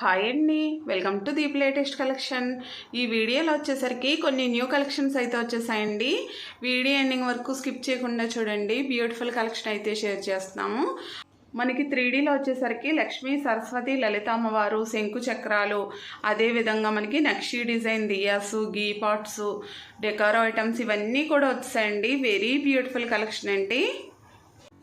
Hi అండి welcome to Deep latest collection ఈ వీడియోలో వచ్చేసరికి కొన్ని న్యూ కలెక్షన్స్ అయితే వచ్చేసాయండి. వీడియో ఎండింగ్ వరకు స్కిప్ చేయకుండా చూడండి. బ్యూటిఫుల్ కలెక్షన్ అయితే షేర్ చేస్తున్నాము. మనకి త్రీడీలో వచ్చేసరికి లక్ష్మీ సరస్వతి లలిత అమ్మవారు శంకు చక్రాలు అదేవిధంగా మనకి నక్షి డిజైన్ దియాసు గీ పాట్స్ డెకారో ఐటమ్స్ ఇవన్నీ కూడా వచ్చాయండి వెరీ బ్యూటిఫుల్ కలెక్షన్ అండి.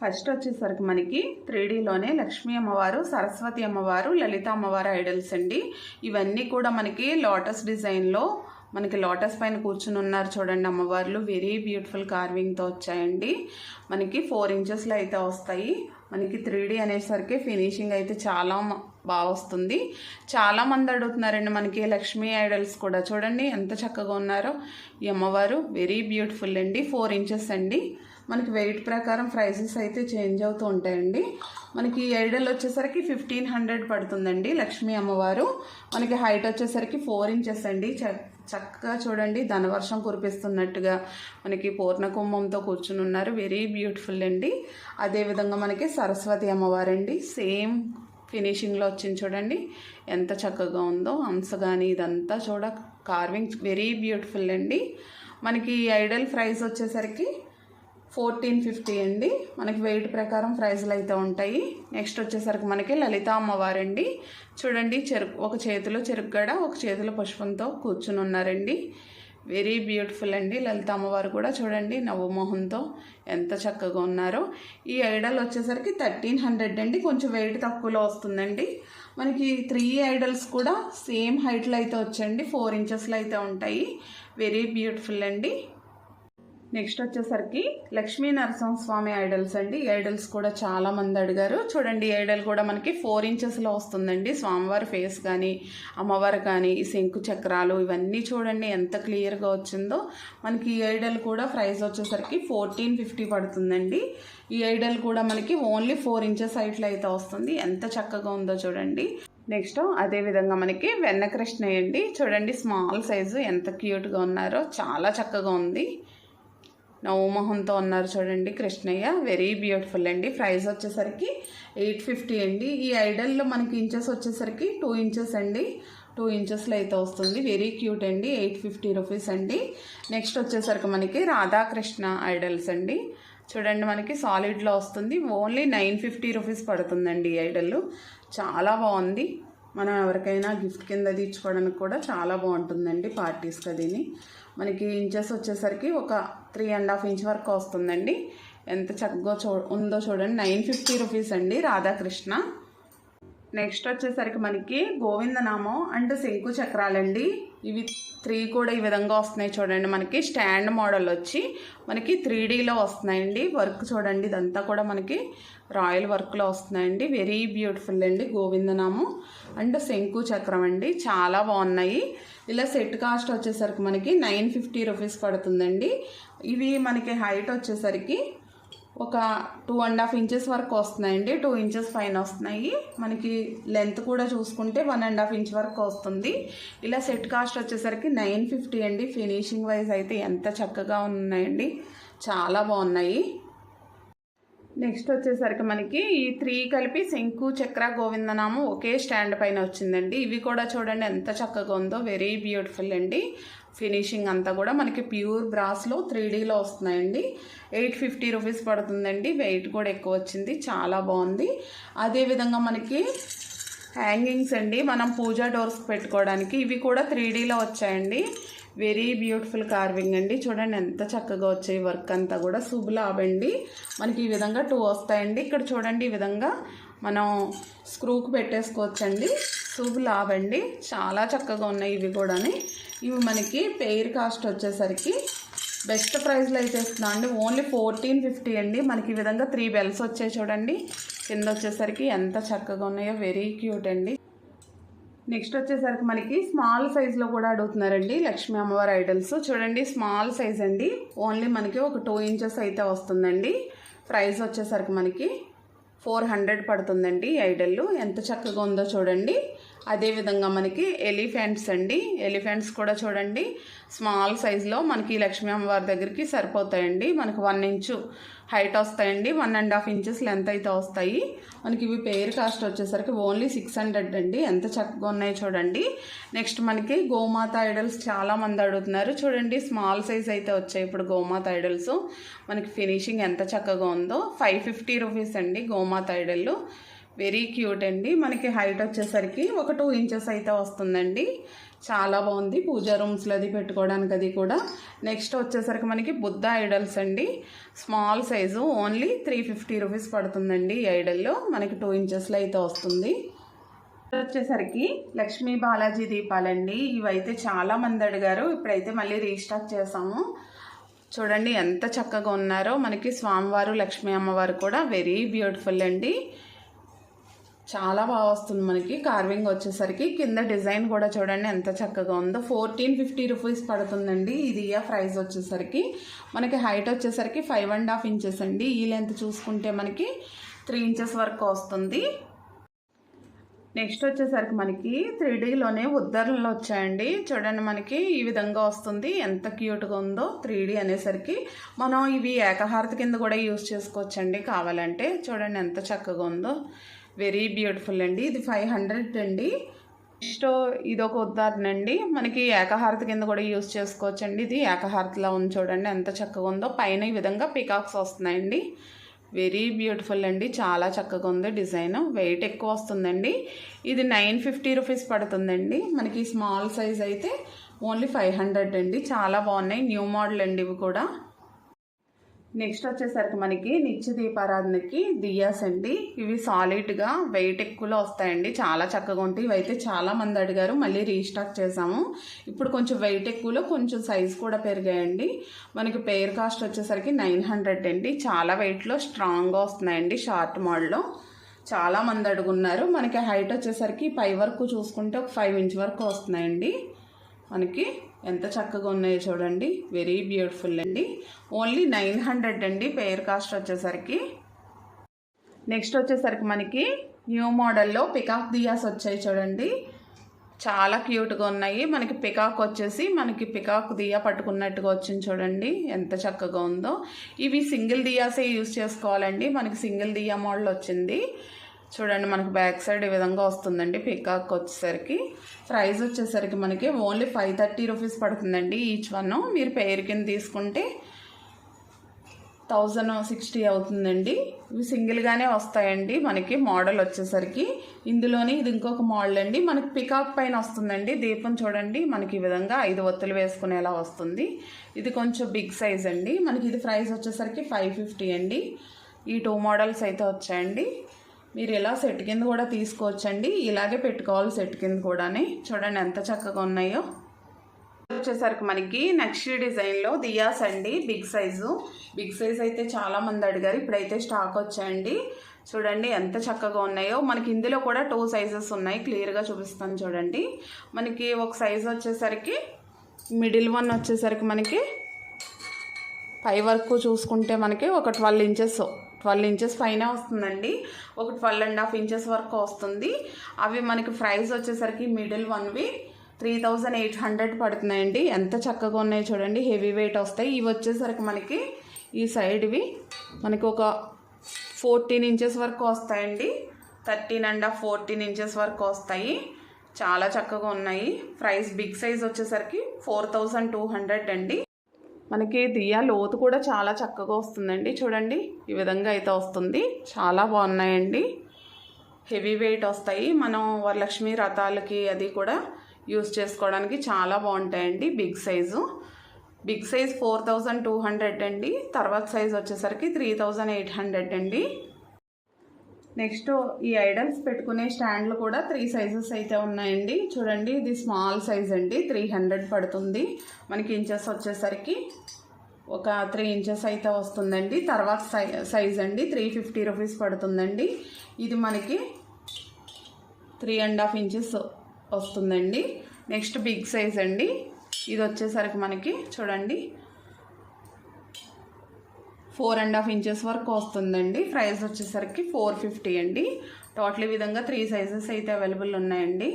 ఫస్ట్ వచ్చేసరికి మనకి త్రీడీలోనే లక్ష్మీ అమ్మవారు సరస్వతి అమ్మవారు లలిత అమ్మవారు ఐడల్స్ అండి. ఇవన్నీ కూడా మనకి లోటస్ డిజైన్లో మనకి లోటస్ పైన కూర్చుని ఉన్నారు చూడండి అమ్మవార్లు. వెరీ బ్యూటిఫుల్ కార్వింగ్తో వచ్చాయండి. మనకి ఫోర్ ఇంచెస్లో అయితే వస్తాయి. మనకి త్రీ డీ అనేసరికి ఫినిషింగ్ అయితే చాలా బాగా వస్తుంది. చాలా మంది అడుగుతున్నారండి మనకి లక్ష్మీ ఐడల్స్ కూడా. చూడండి ఎంత చక్కగా ఉన్నారో ఈ అమ్మవారు. వెరీ బ్యూటిఫుల్ అండి. ఫోర్ ఇంచెస్ అండి. మనకి వెయిట్ ప్రకారం ప్రైసెస్ అయితే చేంజ్ అవుతూ ఉంటాయండి. మనకి ఈ ఐడల్ వచ్చేసరికి ఫిఫ్టీన్ హండ్రెడ్ పడుతుందండి లక్ష్మీ అమ్మవారు. మనకి హైట్ వచ్చేసరికి ఫోర్ ఇంచెస్ అండి. చక్కగా చూడండి ధనవర్షం కురిపిస్తున్నట్టుగా మనకి పూర్ణకుంభంతో కూర్చుని ఉన్నారు. వెరీ బ్యూటిఫుల్ అండి. అదేవిధంగా మనకి సరస్వతి అమ్మవారండి. సేమ్ ఫినిషింగ్లో వచ్చింది చూడండి. ఎంత చక్కగా ఉందో అంశ కానీ ఇదంతా చూడ కార్వింగ్ వెరీ బ్యూటిఫుల్ అండి. మనకి ఈ ఐడల్ ప్రైస్ వచ్చేసరికి ఫోర్టీన్ ఫిఫ్టీ అండి. మనకి వెయిట్ ప్రకారం ప్రైజ్లు అయితే ఉంటాయి. నెక్స్ట్ వచ్చేసరికి మనకి లలిత అమ్మవారండి. చూడండి చెరుకు ఒక చేతిలో చెరుకుగడ ఒక చేతిలో పుష్పంతో కూర్చుని ఉన్నారండి. వెరీ బ్యూటిఫుల్ అండి. లలిత అమ్మవారు కూడా చూడండి నవ్వుమోహంతో ఎంత చక్కగా ఉన్నారో. ఈ ఐడల్ వచ్చేసరికి థర్టీన్ హండ్రెడ్ అండి. కొంచెం వెయిట్ తక్కువలో వస్తుందండి. మనకి త్రీ ఐడల్స్ కూడా సేమ్ హైట్లో అయితే వచ్చండి ఫోర్ ఇంచెస్లో అయితే ఉంటాయి. వెరీ బ్యూటిఫుల్ అండి. నెక్స్ట్ వచ్చేసరికి లక్ష్మీ నరసింహస్వామి ఐడల్స్ అండి. ఐడల్స్ కూడా చాలా మంది అడిగారు. చూడండి ఈ ఐడల్ కూడా మనకి ఫోర్ ఇంచెస్లో వస్తుందండి. స్వామివారి ఫేస్ కానీ అమ్మవారు కానీ ఈ శంకు చక్రాలు ఇవన్నీ చూడండి ఎంత క్లియర్గా వచ్చిందో. మనకి ఈ ఐడల్ కూడా ప్రైస్ వచ్చేసరికి ఫోర్టీన్ ఫిఫ్టీ పడుతుందండి. ఈ ఐడల్ కూడా మనకి ఓన్లీ ఫోర్ ఇంచెస్ హైట్లో అయితే వస్తుంది. ఎంత చక్కగా ఉందో చూడండి. నెక్స్ట్ అదే విధంగా మనకి వెన్నకృష్ణ అండి. చూడండి స్మాల్ సైజు ఎంత క్యూట్గా ఉన్నారో. చాలా చక్కగా ఉంది. నవమోహంతో ఉన్నారు చూడండి కృష్ణయ్య. వెరీ బ్యూటిఫుల్ అండి. ప్రైస్ వచ్చేసరికి ఎయిట్ ఫిఫ్టీ అండి. ఈ ఐడల్లో మనకి ఇంచెస్ వచ్చేసరికి టూ ఇంచెస్ అండి. టూ ఇంచెస్లో అయితే వస్తుంది. వెరీ క్యూట్ అండి. ఎయిట్ ఫిఫ్టీ రూపీస్ అండి. నెక్స్ట్ వచ్చేసరికి మనకి రాధాకృష్ణ ఐడల్స్ అండి. చూడండి మనకి సాలిడ్లో వస్తుంది. ఓన్లీ నైన్ ఫిఫ్టీ రూపీస్ పడుతుందండి ఈ ఐడల్. చాలా బాగుంది. మనం ఎవరికైనా గిఫ్ట్ కింద తీర్చుకోవడానికి కూడా చాలా బాగుంటుందండి పార్టీస్ అదిని మనకి ఇంచెస్ వచ్చేసరికి ఒక త్రీ అండ్ హాఫ్ ఇంచ్ వరకు వస్తుందండి. ఎంత చక్కగా చూ ఉందో చూడండి. నైన్ ఫిఫ్టీ రూపీస్ అండి రాధాకృష్ణ. నెక్స్ట్ వచ్చేసరికి మనకి గోవిందనామం అండ్ శంకు చక్రాలండి ఇవి త్రీ కూడా ఈ విధంగా వస్తున్నాయి చూడండి. మనకి స్టాండ్ మోడల్ వచ్చి మనకి త్రీ డీలో వస్తున్నాయండి. వర్క్ చూడండి ఇదంతా కూడా మనకి రాయల్ వర్క్లో వస్తున్నాయండి. వెరీ బ్యూటిఫుల్ అండి గోవిందనామం. అండ్ శంకు చక్రం అండి. చాలా బాగున్నాయి. ఇలా సెట్ కాస్ట్ వచ్చేసరికి మనకి నైన్ ఫిఫ్టీ రూపీస్ పడుతుందండి. ఇవి మనకి హైట్ వచ్చేసరికి ఒక టూ అండ్ హాఫ్ ఇంచెస్ వరకు వస్తున్నాయండి. టూ ఇంచెస్ పైన వస్తున్నాయి. మనకి లెంత్ కూడా చూసుకుంటే వన్ అండ్ హాఫ్ ఇంచ్ వరకు వస్తుంది. ఇలా సెట్ కాస్ట్ వచ్చేసరికి నైన్ ఫిఫ్టీ అండి. ఫినిషింగ్ వైజ్ అయితే ఎంత చక్కగా ఉన్నాయండి. చాలా బాగున్నాయి. నెక్స్ట్ వచ్చేసరికి మనకి ఈ త్రీ కలిపి శంకు చక్ర గోవిందనామం ఒకే స్టాండ్ పైన వచ్చిందండి. ఇవి కూడా చూడండి ఎంత చక్కగా ఉందో. వెరీ బ్యూటిఫుల్ అండి. ఫినిషింగ్ అంతా కూడా మనకి ప్యూర్ బ్రాస్లో త్రీ డీలో వస్తున్నాయండి. ఎయిట్ ఫిఫ్టీ రూపీస్ పడుతుందండి. వెయిట్ కూడా ఎక్కువ వచ్చింది. చాలా బాగుంది. అదేవిధంగా మనకి హ్యాంగింగ్స్ అండి. మనం పూజా డోర్స్ పెట్టుకోవడానికి ఇవి కూడా త్రీ డీలో వచ్చాయండి. వెరీ బ్యూటిఫుల్ కార్వింగ్ అండి. చూడండి ఎంత చక్కగా వచ్చాయి వర్క్ అంతా కూడా. శుభలాభ్ అండి. మనకి ఈ విధంగా టూ వస్తాయండి. ఇక్కడ చూడండి ఈ విధంగా మనం స్క్రూకు పెట్టేసుకోవచ్చండి. శుభలాభ్ అండి చాలా చక్కగా ఉన్నాయి ఇవి కూడాని. ఇవి మనకి పెయిర్ కాస్ట్ వచ్చేసరికి బెస్ట్ ప్రైస్లో అయితే ఇస్తున్నా అండి. ఓన్లీ ఫోర్టీన్ ఫిఫ్టీ అండి. మనకి ఈ విధంగా త్రీ బెల్స్ వచ్చాయి చూడండి. కింద వచ్చేసరికి ఎంత చక్కగా ఉన్నాయో వెరీ క్యూట్ అండి. నెక్స్ట్ వచ్చేసరికి మనకి స్మాల్ సైజులో కూడా అడుగుతున్నారండి లక్ష్మీ అమ్మవారి ఐడల్స్. చూడండి స్మాల్ సైజ్ అండి. ఓన్లీ మనకి ఒక టూ ఇంచెస్ అయితే వస్తుందండి. ప్రైస్ వచ్చేసరికి మనకి ఫోర్ హండ్రెడ్ పడుతుందండి ఈ ఐడల్ ఎంత చక్కగా ఉందో చూడండి. అదేవిధంగా మనకి ఎలిఫెంట్స్ అండి. ఎలిఫెంట్స్ కూడా చూడండి. స్మాల్ సైజులో మనకి లక్ష్మీ అమ్మవారి దగ్గరికి సరిపోతాయండి. మనకు వన్ ఇంచు హైట్ వస్తాయండి. One and half inches length అయితే వస్తాయి. మనకి ఇవి పేరు కాస్ట్ వచ్చేసరికి ఓన్లీ సిక్స్ హండ్రెడ్ అండి. ఎంత చక్కగా ఉన్నాయి చూడండి. నెక్స్ట్ మనకి గోమాత ఐడల్స్ చాలామంది అడుగుతున్నారు. చూడండి స్మాల్ సైజ్ అయితే వచ్చాయి ఇప్పుడు గోమాత ఐడల్స్. మనకి ఫినిషింగ్ ఎంత చక్కగా ఉందో. ఫైవ్ ఫిఫ్టీ రూపీస్ అండి గోమాత ఐడల్. వెరీ క్యూట్ అండి. మనకి హైట్ వచ్చేసరికి ఒక టూ ఇంచెస్ అయితే వస్తుందండి. చాలా బాగుంది. పూజా రూమ్స్లో అది పెట్టుకోవడానికి అది కూడా. నెక్స్ట్ వచ్చేసరికి మనకి బుద్ధ ఐడల్స్ అండి. Small size only three fifty rupees పడుతుందండి ఈ ఐడల్లో. మనకి టూ ఇంచెస్లో అయితే వస్తుంది. వచ్చేసరికి లక్ష్మీ బాలాజీ దీపాలండి. ఇవైతే చాలా మంది అడిగారు. ఇప్పుడైతే మళ్ళీ రీస్టాక్ చేసాము. చూడండి ఎంత చక్కగా ఉన్నారో. మనకి స్వామివారు లక్ష్మీ అమ్మవారు కూడా వెరీ బ్యూటిఫుల్ అండి. చాలా బాగా వస్తుంది మనకి. కార్వింగ్ వచ్చేసరికి కింద డిజైన్ కూడా చూడండి ఎంత చక్కగా ఉందో. ఫోర్టీన్ ఫిఫ్టీ రూపీస్ పడుతుందండి. ఇది ఇయర్ ప్రైస్ వచ్చేసరికి. మనకి హైట్ వచ్చేసరికి ఫైవ్ అండ్ హాఫ్ ఇంచెస్ అండి. ఈ లెంత్ చూసుకుంటే మనకి త్రీ ఇంచెస్ వరకు వస్తుంది. నెక్స్ట్ వచ్చేసరికి మనకి త్రీ డీలోనే ఉద్దరణలు వచ్చాయండి. చూడండి మనకి ఈ విధంగా వస్తుంది. ఎంత క్యూట్గా ఉందో త్రీ డీ అనేసరికి. మనం ఇవి ఏకహారతి కింద కూడా యూస్ చేసుకోవచ్చండి కావాలంటే. చూడండి ఎంత చక్కగా ఉందో. వెరీ బ్యూటిఫుల్ అండి. ఇది ఫైవ్ హండ్రెడ్ అండి. నెక్స్ట్ ఇది ఒక ఉదాహరణ అండి. మనకి ఏకహారతి కింద కూడా యూస్ చేసుకోవచ్చు అండి ఇది ఏకహారతిలా ఉంది చూడండి. ఎంత చక్కగా ఉందో. పైన ఈ విధంగా పికాక్స్ వస్తున్నాయండి. వెరీ బ్యూటిఫుల్ అండి. చాలా చక్కగా ఉంది డిజైన్. వెయిట్ ఎక్కువ వస్తుందండి. ఇది నైన్ ఫిఫ్టీ రూపీస్ పడుతుందండి. మనకి స్మాల్ సైజ్ అయితే ఓన్లీ ఫైవ్ హండ్రెడ్ అండి. చాలా బాగున్నాయి. న్యూ మోడల్ అండి ఇవి కూడా. నెక్స్ట్ వచ్చేసరికి మనకి నిత్య దీపారాధనకి దియాస్ అండి. ఇవి సాలిడ్గా వెయిట్ ఎక్కువలో వస్తాయండి. చాలా చక్కగా ఉంటాయి. ఇవైతే చాలా మంది అడిగారు. మళ్ళీ రీస్టాక్ చేసాము ఇప్పుడు కొంచెం వెయిట్ ఎక్కువలో కొంచెం సైజ్ కూడా పెరిగాయండి. మనకి పేర్ కాస్ట్ వచ్చేసరికి నైన్ హండ్రెడ్ అండి. చాలా వెయిట్లో స్ట్రాంగ్గా వస్తున్నాయండి షార్ట్ మోడల్లో చాలా మంది అడుగున్నారు. మనకి హైట్ వచ్చేసరికి పై వరకు చూసుకుంటే ఒక ఫైవ్ ఇంచ్ వరకు వస్తున్నాయండి. మనకి ఎంత చక్కగా ఉన్నాయో చూడండి. వెరీ బ్యూటిఫుల్ అండి. ఓన్లీ నైన్ హండ్రెడ్ అండి పేర్ కాస్ట్ వచ్చేసరికి. నెక్స్ట్ వచ్చేసరికి మనకి న్యూ మోడల్లో పికాక్ దియాస్ వచ్చాయి చూడండి. చాలా క్యూట్గా ఉన్నాయి. మనకి పికాక్ వచ్చేసి మనకి పికాక్ దియా పట్టుకున్నట్టుగా వచ్చింది చూడండి. ఎంత చక్కగా ఉందో. ఇవి సింగిల్ దియాసే యూస్ చేసుకోవాలండి. మనకి సింగిల్ దియా మోడల్ వచ్చింది. చూడండి మనకి బ్యాక్ సైడ్ ఈ విధంగా వస్తుందండి పికాక్ వచ్చేసరికి. ప్రైస్ వచ్చేసరికి మనకి ఓన్లీ ఫైవ్ థర్టీ రూపీస్ పడుతుందండి ఈచ్ వన్. మీరు పేరు కింద తీసుకుంటే థౌజండ్ సిక్స్టీ అవుతుందండి. ఇవి సింగిల్గానే వస్తాయండి. మనకి మోడల్ వచ్చేసరికి. ఇందులోనే ఇది ఇంకొక మోడల్ అండి. మనకి పికాక్ పైన వస్తుందండి. దీపం చూడండి మనకి ఈ విధంగా ఐదు ఒత్తులు వేసుకునేలా వస్తుంది. ఇది కొంచెం బిగ్ సైజ్ అండి. మనకి ఇది ప్రైస్ వచ్చేసరికి ఫైవ్ ఫిఫ్టీ అండి. ఈ టూ మోడల్స్ అయితే వచ్చాయండి. మీరు ఇలా సెట్ కింద కూడా తీసుకోవచ్చండి. ఇలాగే పెట్టుకోవాలి సెట్ కింద కూడాని. చూడండి ఎంత చక్కగా ఉన్నాయో. వచ్చేసరికి మనకి నెక్స్ట్ డిజైన్లో దియాస్ అండి. Big size. బిగ్ సైజ్ అయితే చాలా మంది అడిగారు. ఇప్పుడైతే స్టాక్ వచ్చాయండి. చూడండి ఎంత చక్కగా ఉన్నాయో. మనకి ఇందులో కూడా టూ సైజెస్ ఉన్నాయి. క్లియర్గా చూపిస్తాను చూడండి. మనకి ఒక సైజ్ వచ్చేసరికి మిడిల్ వన్ వచ్చేసరికి మనకి పై వరకు చూసుకుంటే మనకి ఒక ట్వెల్వ్ ఇంచెస్. ట్వెల్వ్ ఇంచెస్ పైన వస్తుందండి. ఒక ట్వెల్వ్ అండ్ హాఫ్ ఇంచెస్ వరకు వస్తుంది. అవి మనకి ప్రైస్ వచ్చేసరికి మిడిల్ వన్వి త్రీ థౌజండ్ ఎయిట్ హండ్రెడ్ పడుతున్నాయండి. ఎంత చక్కగా ఉన్నాయో చూడండి. హెవీ వెయిట్ వస్తాయి. ఇవి వచ్చేసరికి మనకి ఈ సైడ్వి మనకి ఒక ఫోర్టీన్ ఇంచెస్ వరకు వస్తాయండి. Thirteen and half fourteen inches వరకు వస్తాయి. చాలా చక్కగా ఉన్నాయి. ప్రైస్ బిగ్ సైజ్ వచ్చేసరికి ఫోర్ థౌజండ్ టూ హండ్రెడ్ అండి. మనకి దియా లోతు కూడా చాలా చక్కగా వస్తుందండి. చూడండి ఈ విధంగా అయితే వస్తుంది. చాలా బాగున్నాయండి. హెవీ వెయిట్ వస్తాయి. మనం వరలక్ష్మి రథాలకి అది కూడా యూస్ చేసుకోవడానికి చాలా బాగుంటాయండి. Big size. Big size four thousand two hundred అండి. తర్వాత సైజ్ వచ్చేసరికి త్రీ థౌజండ్ ఎయిట్ హండ్రెడ్ అండి. నెక్స్ట్ ఈ ఐడల్స్ పెట్టుకునే స్టాండ్లు కూడా త్రీ సైజెస్ అయితే ఉన్నాయండి. చూడండి ఇది స్మాల్ సైజ్ అండి. త్రీ హండ్రెడ్ పడుతుంది. మనకి ఇంచెస్ వచ్చేసరికి ఒక త్రీ ఇంచెస్ అయితే వస్తుందండి. తర్వాత సై సైజ్ అండి. త్రీ ఫిఫ్టీ రూపీస్ పడుతుందండి. ఇది మనకి త్రీ అండ్ హాఫ్ ఇంచెస్ వస్తుందండి. నెక్స్ట్ బిగ్ సైజ్ అండి. ఇది వచ్చేసరికి మనకి చూడండి ఫోర్ అండ్ హాఫ్ ఇంచెస్ వరకు వస్తుందండి. ప్రైస్ వచ్చేసరికి ఫోర్ ఫిఫ్టీ అండి. టోటల్ ఈ విధంగా త్రీ సైజెస్ అయితే అవైలబుల్ ఉన్నాయండి.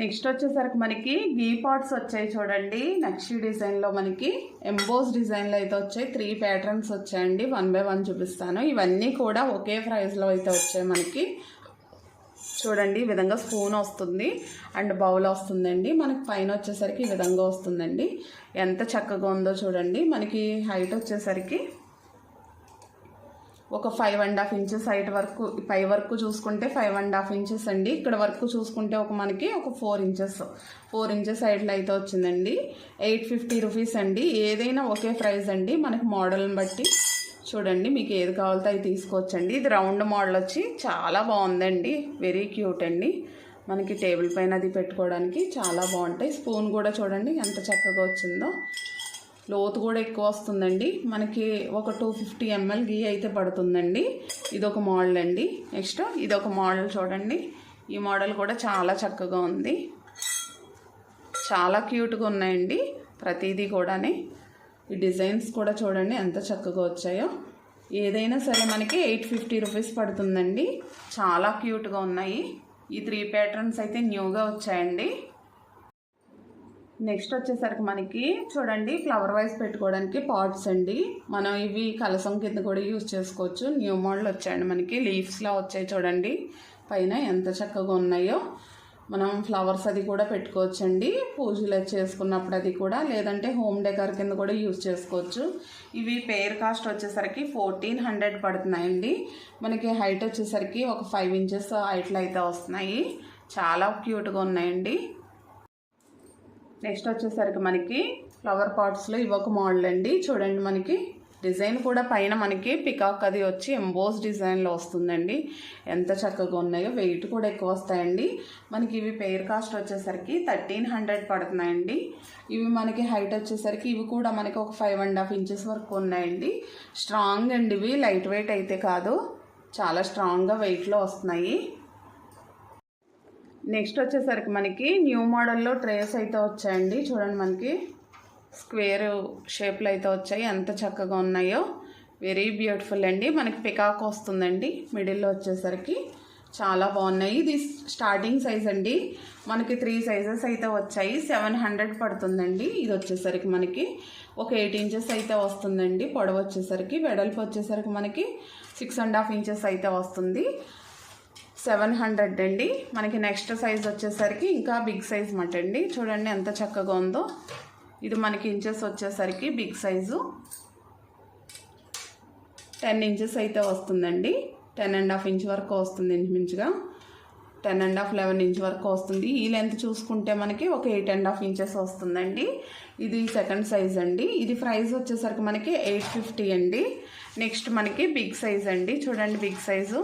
నెక్స్ట్ వచ్చేసరికి మనకి గీ పాట్స్ వచ్చాయి చూడండి. నక్షి డిజైన్లో మనకి ఎంబోస్ డిజైన్లో అయితే వచ్చాయి. త్రీ ప్యాటర్న్స్ వచ్చాయండి. వన్ బై వన్ చూపిస్తాను. ఇవన్నీ కూడా ఒకే ప్రైస్లో అయితే వచ్చాయి మనకి. చూడండి ఈ విధంగా స్పూన్ వస్తుంది అండ్ బౌల్ వస్తుందండి. మనకి పైన వచ్చేసరికి ఈ విధంగా వస్తుందండి. ఎంత చక్కగా ఉందో చూడండి. మనకి హైట్ వచ్చేసరికి ఒక five and half inches height వరకు పై వరకు చూసుకుంటే ఫైవ్ అండ్ హాఫ్ ఇంచెస్ అండి. ఇక్కడ వరకు చూసుకుంటే ఒక మనకి ఒక ఫోర్ ఇంచెస్ ఫోర్ ఇంచెస్ హైట్లో అయితే వచ్చిందండి. ఎయిట్ ఫిఫ్టీ రూపీస్ అండి. ఏదైనా ఒకే ప్రైస్ అండి. మనకి మోడల్ని బట్టి చూడండి మీకు ఏది కావాలో అవి తీసుకోవచ్చండి. ఇది రౌండ్ మోడల్ వచ్చి చాలా బాగుందండి. వెరీ క్యూట్ అండి. మనకి టేబుల్ పైన అది పెట్టుకోవడానికి చాలా బాగుంటాయి. స్పూన్ కూడా చూడండి ఎంత చక్కగా వచ్చిందో. లోతు కూడా ఎక్కువ వస్తుందండి. మనకి ఒక టూ ఫిఫ్టీ ఎంఎల్ గీ అయితే పడుతుందండి. ఇది ఒక మోడల్ అండి. నెక్స్ట్ ఇదొక మోడల్ చూడండి. ఈ మోడల్ కూడా చాలా చక్కగా ఉంది. చాలా క్యూట్గా ఉన్నాయండి. ప్రతిదీ కూడానే. ఈ డిజైన్స్ కూడా చూడండి ఎంత చక్కగా వచ్చాయో. ఏదైనా సరే మనకి ఎయిట్ ఫిఫ్టీ రూపీస్ పడుతుందండి. చాలా క్యూట్గా ఉన్నాయి. ఈ త్రీ ప్యాటర్న్స్ అయితే న్యూగా వచ్చాయండి. నెక్స్ట్ వచ్చేసరికి మనకి చూడండి ఫ్లవర్ వైస్ పెట్టుకోవడానికి పాట్స్ అండి. మనం ఇవి కలసం కింద కూడా యూజ్ చేసుకోవచ్చు. న్యూ మోడల్ వచ్చాయండి మనకి. లీవ్స్లా వచ్చాయి చూడండి. పైన ఎంత చక్కగా ఉన్నాయో. మనం ఫ్లవర్స్ అది కూడా పెట్టుకోవచ్చండి. పూజలు చేసుకున్నప్పుడు అది కూడా. లేదంటే హోమ్ డెకర్ కింద కూడా యూజ్ చేసుకోవచ్చు. ఇవి పేర్ కాస్ట్ వచ్చేసరికి ఫోర్టీన్ హండ్రెడ్ పడుతున్నాయండి. మనకి హైట్ వచ్చేసరికి ఒక ఫైవ్ ఇంచెస్ హైట్లో అయితే వస్తున్నాయి. చాలా క్యూట్గా ఉన్నాయండి. నెక్స్ట్ వచ్చేసరికి మనకి ఫ్లవర్ పాట్స్లో ఇవి ఒక మోడల్ అండి. చూడండి మనకి. డిజైన్ కూడా పైన మనకి పికాక్ అది వచ్చి ఎంబోస్ డిజైన్లో వస్తుందండి. ఎంత చక్కగా ఉన్నాయో వెయిట్ కూడా ఎక్కువ వస్తాయండి. మనకి ఇవి పేర్ కాస్ట్ వచ్చేసరికి థర్టీన్ హండ్రెడ్ పడుతున్నాయండి. ఇవి మనకి హైట్ వచ్చేసరికి ఇవి కూడా మనకి ఒక ఫైవ్ అండ్ హాఫ్ ఇంచెస్ వరకు ఉన్నాయండి. స్ట్రాంగ్ అండి ఇవి లైట్ వెయిట్ అయితే కాదు. చాలా స్ట్రాంగ్గా వెయిట్లో వస్తున్నాయి. నెక్స్ట్ వచ్చేసరికి మనకి న్యూ మోడల్లో ట్రేస్ అయితే వచ్చాయండి. చూడండి మనకి. స్క్వేర్ షేప్లో అయితే వచ్చాయి. ఎంత చక్కగా ఉన్నాయో. వెరీ బ్యూటిఫుల్ అండి. మనకి పికాక్ వస్తుందండి. మిడిల్లో వచ్చేసరికి చాలా బాగున్నాయి. ఇది స్టార్టింగ్ సైజ్ అండి. మనకి త్రీ సైజెస్ అయితే వచ్చాయి. సెవెన్ హండ్రెడ్ పడుతుందండి. ఇది వచ్చేసరికి మనకి ఒక ఎయిట్ ఇంచెస్ అయితే వస్తుందండి. పొడవు వచ్చేసరికి వెడల్పు వచ్చేసరికి మనకి సిక్స్ అండ్ హాఫ్ ఇంచెస్ అయితే వస్తుంది. సెవెన్ హండ్రెడ్ అండి. మనకి నెక్స్ట్ సైజ్ వచ్చేసరికి ఇంకా బిగ్ సైజ్ మటండి. చూడండి ఎంత చక్కగా ఉందో. ఇది మనకి ఇంచెస్ వచ్చేసరికి బిగ్ సైజు. టెన్ ఇంచెస్ అయితే వస్తుందండి. టెన్ అండ్ హాఫ్ ఇంచ్ వరకు వస్తుంది ఇంచుమించుగా. Ten and half eleven inch వరకు వస్తుంది. ఈ లెంత్ చూసుకుంటే మనకి ఒక ఎయిట్ అండ్ హాఫ్ ఇంచెస్ వస్తుందండి. ఇది సెకండ్ సైజ్ అండి. ఇది ప్రైస్ వచ్చేసరికి మనకి ఎయిట్ ఫిఫ్టీ అండి. నెక్స్ట్ మనకి బిగ్ సైజ్ అండి. చూడండి బిగ్ సైజు.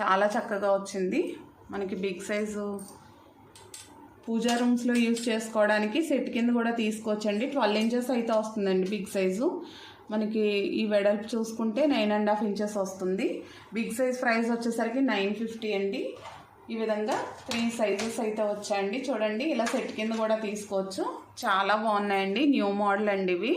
చాలా చక్కగా వచ్చింది. మనకి బిగ్ సైజు పూజా రూమ్స్లో యూజ్ చేసుకోవడానికి సెట్ కింద కూడా తీసుకోవచ్చండి. ట్వెల్వ్ ఇంచెస్ అయితే వస్తుందండి బిగ్ సైజు. మనకి ఈ వెడల్పు చూసుకుంటే నైన్ అండ్ హాఫ్ ఇంచెస్ వస్తుంది. బిగ్ సైజ్ ప్రైస్ వచ్చేసరికి నైన్ ఫిఫ్టీ అండి. ఈ విధంగా త్రీ సైజెస్ అయితే వచ్చాయండి. చూడండి ఇలా సెట్ కింద కూడా తీసుకోవచ్చు. చాలా బాగున్నాయండి. న్యూ మోడల్ అండి ఇవి.